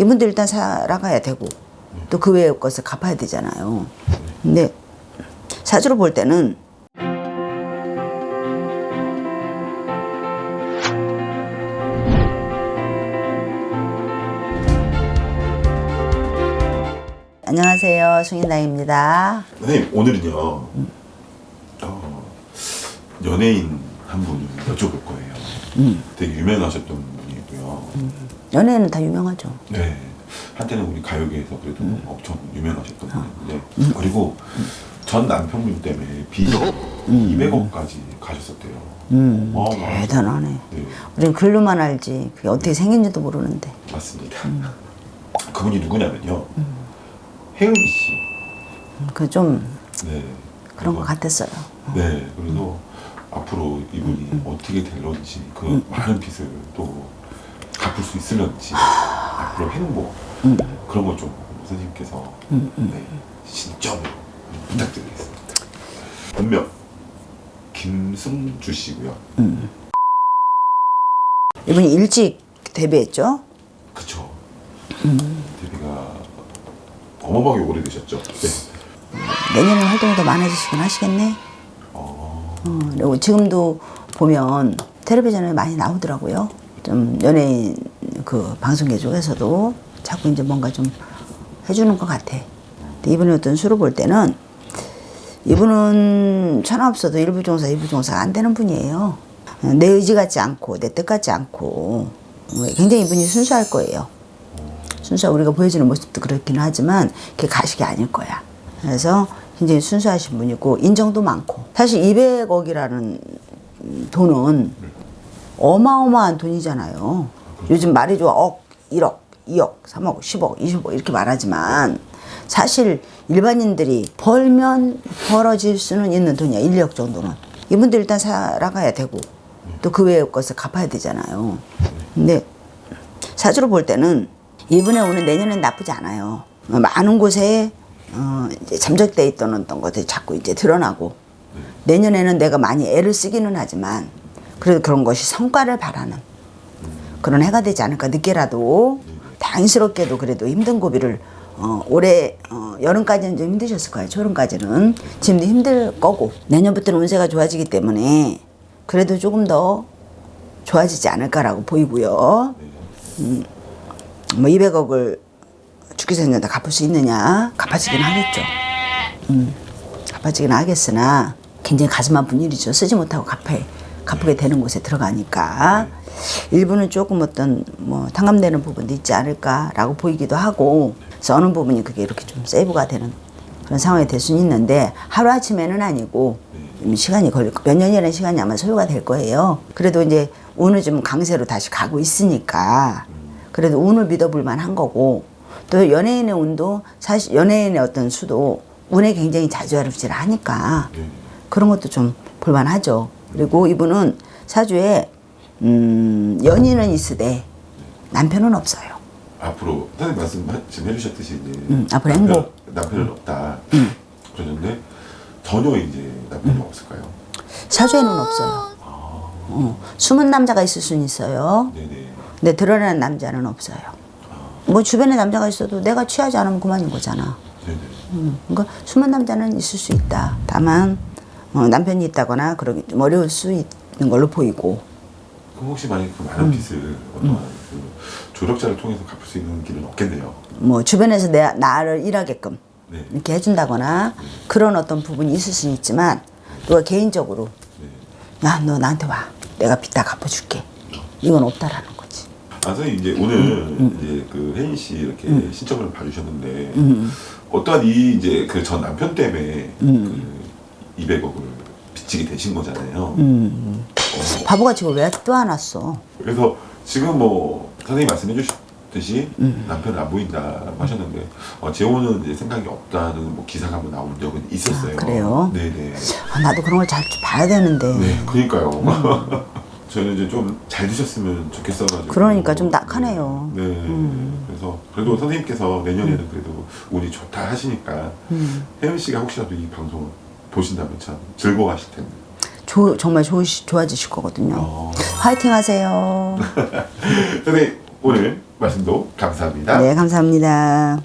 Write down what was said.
이분들 일단 살아가야 되고 또 그 외의 것을 갚아야 되잖아요. 근데 사주로 볼 때는 안녕하세요. 송인나입니다. 선생님 오늘은요 어, 연예인 한 분을 여쭤볼 거예요. 음. 되게 유명하셨던 분이고요. 연예인은 다 유명하죠. 네 한때는 우리 가요계에서 그래도 음. 엄청 유명하셨던 아. 분인데 그리고 전 남편분 때문에 빚이 200억까지 가셨었대요. 음, 어마어마하죠. 대단하네. 네 우린 글로만 알지 그게 어떻게 생긴지도 모르는데. 맞습니다. 음. 그분이 누구냐면요 혜은이 씨. 그좀 네 그런 것 같았어요. 네, 그래서 앞으로 이분이 음, 어떻게 될런지 그 많은 빚을 또 수 있을런지 앞으로 행복 음. 그런 걸좀 선생님께서 네, 신점으로 부탁드리겠습니다. 본명 김승주 씨고요. 이분이 일찍 데뷔했죠. 그쵸. 음. 데뷔가 어마어마하게 오래되셨죠. 네. 내년에 활동이 더 많아지시긴 하시겠네. 어, 어, 그리고 지금도 보면 텔레비전에 많이 나오더라고요. 좀 연예인 그 방송계 쪽에서도 자꾸 이제 뭔가 좀 해주는 것 같아. 근데 이분의 어떤 수로 볼 때는 이분은 천하 없어도 일부 종사, 일부 종사가 안 되는 분이에요. 내 의지 같지 않고 내 뜻 같지 않고 어, 굉장히 이분이 순수할 거예요. 순수하고 우리가 보여지는 모습도 그렇기는 하지만 그게 가식이 아닐 거야. 그래서 굉장히 순수하신 분이고 인정도 많고 사실 200억이라는 돈은 어마어마한 돈이잖아요. 요즘 말이 좋아 억, 1억, 2억, 3억, 10억, 20억 이렇게 말하지만 사실 일반인들이 벌면 벌어질 수는 있는 돈이야 1, 2억 정도는. 이분들 일단 살아가야 되고 또 그 외의 것을 갚아야 되잖아요. 근데 사주로 볼 때는 이분의 운은 내년엔 나쁘지 않아요. 어, 많은 곳에 어, 이제 잠적돼 있던 어떤 것들이 자꾸 이제 드러나고 내년에는 내가 많이 애를 쓰기는 하지만 그래도 그런 것이 성과를 바라는 그런 해가 되지 않을까 늦게라도 다행스럽게도 그래도 힘든 고비를 어, 올해 어, 여름까지는 좀 힘드셨을 거예요. 초름까지는 지금도 힘들 거고 내년부터는 운세가 좋아지기 때문에 그래도 조금 더 좋아지지 않을까라고 보이고요. 음, 뭐 200억을 죽기 전에 다 갚을 수 있느냐? 갚아지긴 하겠죠. 음, 갚아지긴 하겠으나 굉장히 가슴 아픈 일이죠. 쓰지 못하고 갚아 갚게 되는 곳에 들어가니까 일부는 조금 어떤 뭐 탕감되는 부분도 있지 않을까라고 보이기도 하고 어느 부분이 그게 이렇게 좀 세이브가 되는 그런 상황이 될 수는 있는데 하루 아침에는 아니고 좀 시간이 걸릴 거- 몇 년이라는 시간이 아마 소요가 될 거예요. 그래도 이제 운을 좀 강세로 다시 가고 있으니까 그래도 운을 믿어볼 만한 거고 또 연예인의 운도 사실 연예인의 어떤 수도 운에 굉장히 자주하루질 하니까 네. 그런 것도 좀 볼만하죠. 그리고 이분은 사주에 음, 연인은 있으되 남편은 없어요. 앞으로 선생님 말씀 지금 해주셨듯이 이제 음, 앞으로 남편, 행복. 음. 남편은 없다 그러는데 전혀 이제 남편이 음. 없을까요? 사주에는 없어요. 어, 숨은 남자가 있을 수는 있어요. 네네. 근데 드러나는 남자는 없어요. 뭐 주변에 남자가 있어도 내가 취하지 않으면 그만인 거잖아. 네네. 음, 그러니까 숨은 남자는 있을 수 있다. 다만 어, 남편이 있다거나 그러기 좀 어려울 수 있는 걸로 보이고 그럼 혹시 만약에 그 많은 음. 빚을 어떠한 그 조력자를 통해서 갚을 수 있는 길은 없겠네요. 뭐 주변에서 내 나를 일하게끔 네. 이렇게 해준다거나 그런 어떤 부분이 있을 수는 있지만 누가 개인적으로 네. 야 너 나한테 와 내가 빚 다 갚아줄게 이건 없다라는 거지. 아 선생님 이제 오늘 음, 이제 그 혜인 씨 이렇게 신청을 봐주셨는데 어떠한 이 이제 그 전 남편 때문에 음. 그 200억을 빚지게 되신 거잖아요. 음. 어, 바보같이 왜또 안 왔어? 그래서 지금 뭐 선생님 말씀해 주셨듯이 음. 남편은 안 보인다라고 하셨는데 어, 재혼은 이제 생각이 없다는 뭐 기사가 한번 나온 적은 있었어요. 아, 그래요? 네네. 아, 나도 그런 걸 잘 봐야 되는데. 네, 그러니까요. 저는 이제 좀잘 되셨으면 좋겠어가지고. 음. 그러니까 좀 낙하네요. 네. 그래서 그래도 선생님께서 내년에는 그래도 운이 좋다 하시니까 음. 혜연 씨가 혹시라도 이 방송을 보신다면 참 즐거워하실 텐데. 조, 정말 좋으시, 좋아지실 거거든요. 어. 화이팅 하세요. 선생님 오늘 말씀도 감사합니다. 네, 감사합니다.